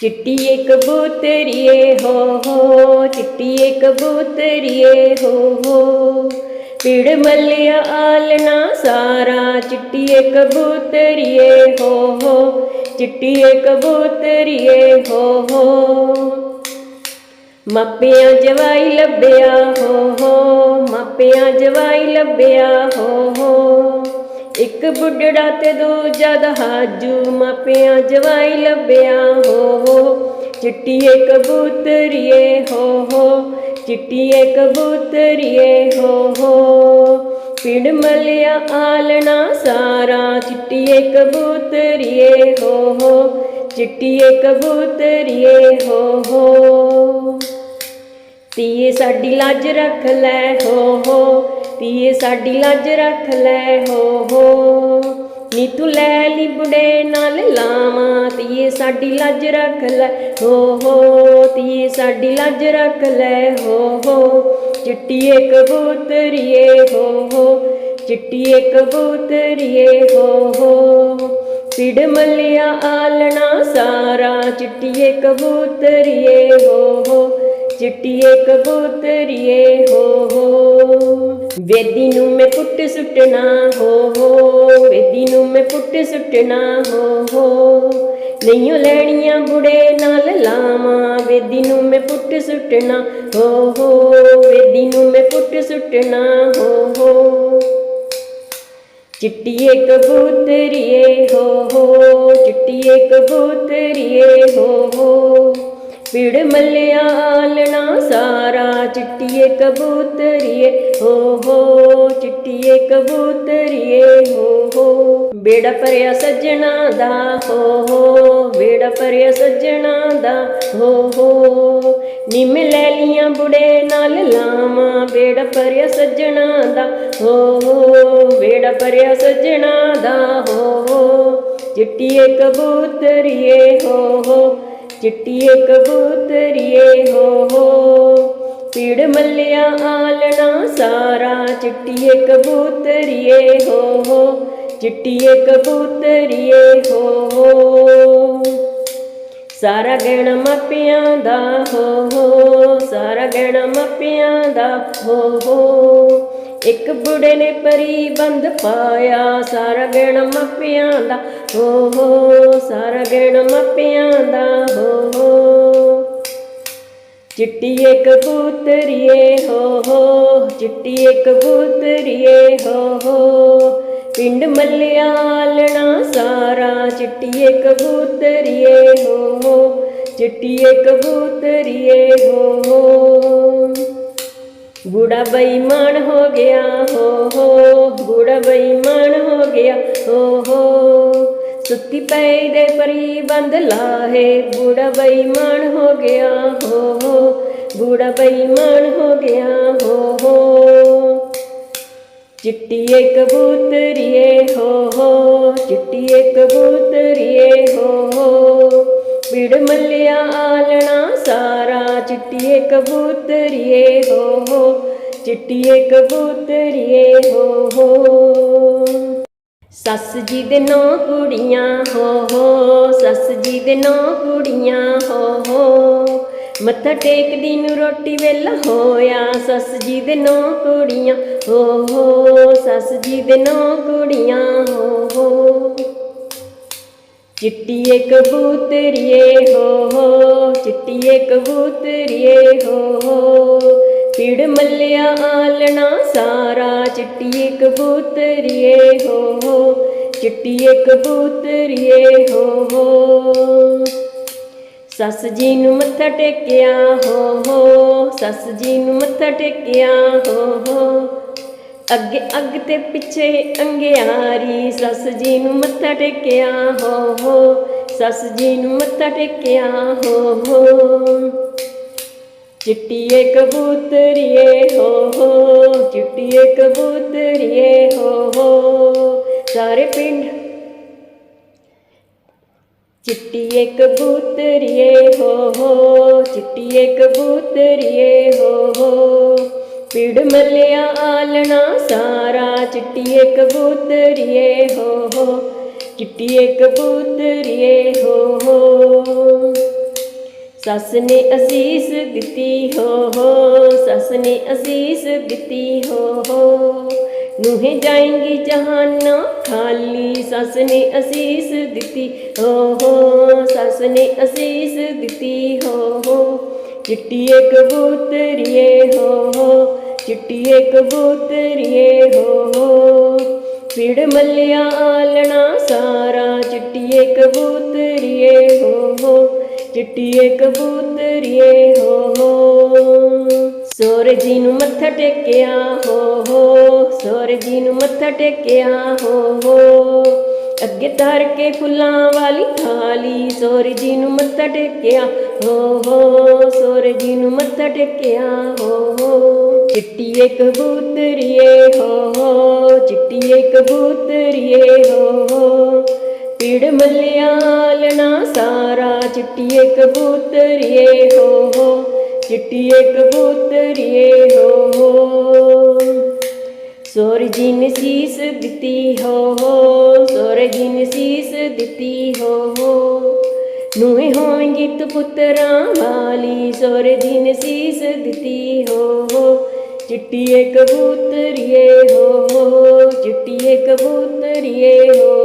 ਚਿੱਟੀਏ ਕਬੂਤਰੀਏ ਹੋ ਹੋ ਚਿੱਟੀਏ ਕਬੂਤਰੀਏ ਹੋ ਹੋ। ਪੀੜ ਮੱਲਿਆ ਆਲਣਾ ਸਾਰਾ ਚਿੱਟੀਏ ਕਬੂਤਰੀਏ ਹੋ ਹੋ ਚਿੱਟੀਏ ਕਬੂਤਰੀਏ ਹੋ ਹੋ। ਮਾਪਿਆਂ ਜਵਾਈ ਲੱਭਿਆ ਹੋ ਹੋ, ਮਾਪਿਆਂ ਜਵਾਈ ਲੱਭਿਆ ਹੋ ਹੋ। ਇੱਕ ਬੁੱਢੜਾ ਤੇ ਦੂਜਾ ਦਹਾਜੂ ਮਾਪਿਆਂ ਜਵਾਈ ਲੱਭਿਆ, ਹੋ ਹੋ। ਚਿੱਟੀਏ ਕਬੂਤਰੀਏ, ਹੋ ਹੋ। ਚਿੱਟੀਏ ਕਬੂਤਰੀਏ, ਹੋ ਹੋ। ਪਿੰਡ ਮਲਿਆ ਆਲਣਾ ਸਾਰਾ, ਚਿੱਟੀਏ ਕਬੂਤਰੀਏ, ਹੋ ਹੋ। ਚਿੱਟੀਏ ਕਬੂਤਰੀਏ, ਹੋ ਹੋ। ਤੀਏ ਸਾਡੀ ਲਾਜ ਰੱਖ ਲੈ, ਹੋ ਹੋ। ਤੀਏ ਸਾਡੀ ਲੱਜ ਰੱਖ ਲੈ ਹੋ ਹੋ। ਨੀ ਤੂੰ ਲੈ ਲਿਬੜੇ ਨਾਲ ਲਾਵਾਂ ਤੀਏ ਸਾਡੀ ਲੱਜ ਰੱਖ ਲੈ ਹੋ ਹੋ। ਤੀਏ ਸਾਡੀ ਲੱਜ ਰੱਖ ਲੈ ਹੋ ਹੋ। ਚਿੱਟੀਏ ਕਬੂਤਰੀਏ ਹੋ ਹੋ। ਚਿੱਟੀਏ ਕਬੂਤਰੀਏ ਹੋ ਹੋ। ਪਿੜ ਮੱਲਿਆ ਆਲਣਾ ਸਾਰਾ, ਚਿੱਟੀਏ ਕਬੂਤਰੀਏ ਹੋ ਹੋ। ਚਿੱਟੀਏ ਕਬੂਤਰੀਏ ਹੋ ਹੋ। ਵੇਦੀ ਨੂੰ ਮੈਂ ਪੁੱਟ ਸੁੱਟਣਾ, ਹੋ ਹੋ। ਵੇਦੀ ਨੂੰ ਮੈਂ ਪੁੱਟ ਸੁੱਟਣਾ, ਹੋ ਹੋ। ਨਹੀਂਓ ਲੈਣੀਆਂ ਬੁੜੇ ਨਾਲ ਲਾਵਾਂ, ਵੇਦੀ ਨੂੰ ਮੈਂ ਪੁੱਟ ਸੁੱਟਣਾ, ਹੋ ਹੋ। ਵੇਦੀ ਨੂੰ ਮੈਂ ਪੁੱਟ ਸੁੱਟਣਾ, ਹੋ ਹੋ। ਚਿੱਟੀਏ ਕਬੂਤਰੀਏ ਹੋ ਹੋ। ਚਿੱਟੀਏ ਕਬੂਤਰੀਏ ਹੋ ਹੋ। ਪਿੜ ਮੱਲਿਆ ਆਲਣਾ ਸਾਰਾ, ਚਿੱਟੀਏ ਕਬੂਤਰੀਏ, ਹੋ ਹੋ, ਚਿੱਟੀਏ ਕਬੂਤਰੀਏ, ਹੋ ਹੋ। ਬੇੜਾ ਭਰਿਆ ਸੱਜਣਾ ਦਾ, ਹੋ ਹੋ। ਬੇੜਾ ਭਰਿਆ ਸੱਜਣਾ ਦਾ, ਹੋ ਹੋ। ਨਿੰਮ ਲੈ ਲੀਆਂ ਬੁੜੇ ਨਾਲ ਲਾਵਾਂ, ਬੇੜਾ ਭਰਿਆ ਸੱਜਣਾ ਦਾ, ਹੋ ਹੋ। ਬੇੜਾ ਭਰਿਆ ਸੱਜਣਾ ਦਾ, ਹੋ ਹੋ। ਚਿੱਟੀਏ ਕਬੂਤਰੀਏ, ਹੋ ਹੋ। ਚਿੱਟੀਏ ਕਬੂਤਰੀਏ, ਹੋ ਹੋ। ਪੀੜ ਮੱਲਿਆ ਆਲਣਾ ਸਾਰਾ, ਚਿੱਟੀਏ ਕਬੂਤਰੀਏ, ਹੋ ਹੋ। ਚਿੱਟੀਏ ਕਬੂਤਰੀਏ, ਹੋ ਹੋ। ਸਾਰਾ ਗਹਿਣਾ ਮਾਪਿਆਂ ਦਾ, ਹੋ ਹੋ। ਸਾਰਾ ਗਹਿਣਾ ਮਾਪਿਆਂ ਦਾ, ਹੋ ਹੋ। ਇੱਕ ਬੁੜੇ ਨੇ ਪਰੀ ਬੰਦ ਪਾਇਆ ਸਾਰਾ ਗਹਿਣਾ ਮਾਪਿਆਂ ਦਾ। ਹੋ ਹੋ ਸਾਰਾ ਗਹਿਣਾ ਮਾਪਿਆਂ ਦਾ, ਹੋ ਹੋ। ਚਿੱਟੀਏ ਕਬੂਤਰੀਏ, ਹੋ ਹੋ। ਚਿੱਟੀਏ ਕਬੂਤਰੀਏ, ਹੋ ਹੋ। ਪਿੰਡ ਮੱਲਿਆਲਣਾ ਸਾਰਾ ਚਿੱਟੀਏ ਕਬੂਤਰੀਏ, ਹੋ ਹੋ। ਚਿੱਟੀਏ ਕਬੂਤਰੀਏ, ਹੋ ਹੋ। ਬੁੜਾ ਬੇਈਮਾਨ ਹੋ ਗਿਆ, ਹੋ ਹੋ ਬੁੜਾ ਬੇਈਮਾਨ ਹੋ ਗਿਆ, ਹੋ ਹੋ। ਸੁੱਤੀ ਪਈ ਦੇ ਪਰੀ ਬੰਦ ਲਾਹੇ ਬੁੜਾ ਬੇਈਮਾਨ ਹੋ ਗਿਆ, ਹੋ ਹੋ। ਬੁੜਾ ਬੇਈਮਾਨ ਹੋ ਗਿਆ, ਹੋ ਹੋ। ਚਿੱਟੀਏ ਕਬੂਤਰੀਏ, ਹੋ ਹੋ। ਚਿੱਟੀਏ ਕਬੂਤਰੀਏ, ਹੋ ਹੋ। ਬਿੜ ਮੱਲਿਆ ਆਲਣਾ ਸਾਰਾ, ਚਿੱਟੀਏ ਕਬੂਤਰੀਏ ਹੋ ਹੋ, ਚਿੱਟੀਏ ਕਬੂਤਰੀਏ ਹੋ ਹੋ। ਸੱਸ ਜੀ ਦੇ ਨੌ ਕੁੜੀਆਂ ਹੋ ਹੋ, ਸੱਸ ਜੀ ਦੇ ਨੌ ਕੁੜੀਆਂ ਹੋ ਹੋ। ਮੱਥਾ ਟੇਕਦੀ ਨੂੰ ਰੋਟੀ ਵੇਲਾ ਹੋਇਆ, ਸੱਸ ਜੀ ਦੇ ਨੌ ਕੁੜੀਆਂ ਹੋ ਹੋ, ਸੱਸ ਜੀ ਦੇ ਨੌ ਕੁੜੀਆਂ ਹੋ ਹੋ। ਚਿੱਟੀਏ ਕਬੂਤਰੀਏ ਹੋ ਹੋ। ਚਿੱਟੀਏ ਕਬੂਤਰੀਏ ਹੋ ਹੋ। ਪੀੜ ਮੱਲਿਆ ਆਲਣਾ ਸਾਰਾ। ਚਿੱਟੀਏ ਕਬੂਤਰੀਏ ਹੋ ਹੋ। ਚਿੱਟੀਏ ਕਬੂਤਰੀਏ ਹੋ ਹੋ। ਸੱਸ ਜੀ ਨੂੰ ਮੱਥਾ ਟੇਕਿਆ, ਹੋ ਹੋ। ਸੱਸ ਜੀ ਨੂੰ ਮੱਥਾ ਟੇਕਿਆ, ਹੋ ਹੋ। ਅੱਗੇ ਅੱਗ ਤੇ ਪਿੱਛੇ ਅੰਗਿਆਰੀ, ਸੱਸ ਜੀ ਨੂੰ ਮੱਥਾ ਟੇਕਿਆ, ਹੋ ਹੋ। ਸੱਸ ਜੀ ਨੂੰ ਮੱਥਾ ਟੇਕਿਆ, ਹੋ ਹੋ। ਚਿੱਟੀਏ ਕਬੂਤਰੀਏ, ਹੋ ਹੋ। ਚਿੱਟੀਏ ਕਬੂਤਰੀਏ, ਹੋ ਹੋ। ਸਾਰੇ ਪਿੰਡ ਚਿੱਟੀਏ ਕਬੂਤਰੀਏ, ਹੋ ਹੋ। ਚਿੱਟੀਏ ਕਬੂਤਰੀਏ, ਹੋ ਹੋ। ਪੀੜ ਮੱਲਿਆ ਆਲਣਾ, ਸਾਰਾ ਚਿੱਟੀਏ ਕਬੂਤਰੀਏ, ਹੋ ਹੋ। ਚਿੱਟੀਏ ਕਬੂਤਰੀਏ, ਹੋ ਹੋ। ਸੱਸ ਨੇ ਅਸੀਸ ਦਿੱਤੀ, ਹੋ ਹੋ। ਸੱਸ ਨੇ ਅਸੀਸ ਦਿੱਤੀ, ਹੋ ਹੋ। ਨੂੰਹੇ ਜਾਏਂਗੀ ਜਹਾਨਾ, ਖਾਲੀ ਸੱਸ ਨੇ ਅਸੀਸ ਦਿੱਤੀ, ਹੋ ਹੋ। ਸੱਸ ਨੇ ਅਸੀਸ ਦਿੱਤੀ, ਹੋ ਹੋ। ਚਿੱਟੀਏ ਕਬੂਤਰੀਏ, ਹੋ ਹੋ। ਚਿੱਟੀਏ ਕਬੂਤਰੀਏ ਹੋ ਹੋ ਪਿੜ ਮੱਲਿਆ ਆਲਣਾ ਸਾਰਾ, ਚਿੱਟੀਏ ਕਬੂਤਰੀਏ ਹੋ ਹੋ ਚਿੱਟੀਏ ਕਬੂਤਰੀਏ ਹੋ ਹੋ ਸੂਰਜੀ ਨੂੰ ਮੱਥਾ ਟੇਕਿਆ ਹੋ ਹੋ ਸੂਰਜੀ ਨੂੰ ਮੱਥਾ ਟੇਕਿਆ ਹੋ ਹੋ ਅੱਗੇ ਧਰ ਕੇ ਫੁੱਲਾਂ ਵਾਲੀ ਥਾਲੀ, ਸੂਰਜੀ ਨੂੰ ਮੱਥਾ ਟੇਕਿਆ ਹੋ ਹੋ ਸੂਰਜੀ ਨੂੰ ਮੱਥਾ ਟੇਕਿਆ ਹੋ ਹੋ ਚਿੱਟੀਏ ਕਬੂਤਰੀਏ ਹੋ ਹੋ ਚਿੱਟੀਏ ਕਬੂਤਰੀਏ ਹੋ। ਹੋ ਪੀੜ ਮੱਲਿਆਲਣਾ ਸਾਰਾ, ਚਿੱਟੀਏ ਕਬੂਤਰੀਏ ਹੋ ਹੋ ਚਿੱਟੀਏ ਕਬੂਤਰੀਏ ਹੋ। ਹੋ ਸੂਰਜੀ ਨੇ ਸੀਸ ਦਿੱਤੀ ਹੋ ਹੋ ਸੂਰਜੀ ਨੇ ਸੀਸ ਦਿੱਤੀ ਹੋ। ਹੋ ਹੋਵੇਂਗੀ ਤੂੰ ਪੁੱਤਰਾਂ ਵਾਲੀ ਸੂਰਜੀ ਨੇ ਸੀਸ ਦਿੱਤੀ ਹੋ। ਚਿੱਟੀਏ ਕਬੂਤਰੀਏ ਹੋ ਹੋ ਚਿੱਟੀਏ ਕਬੂਤਰੀਏ ਹੋ।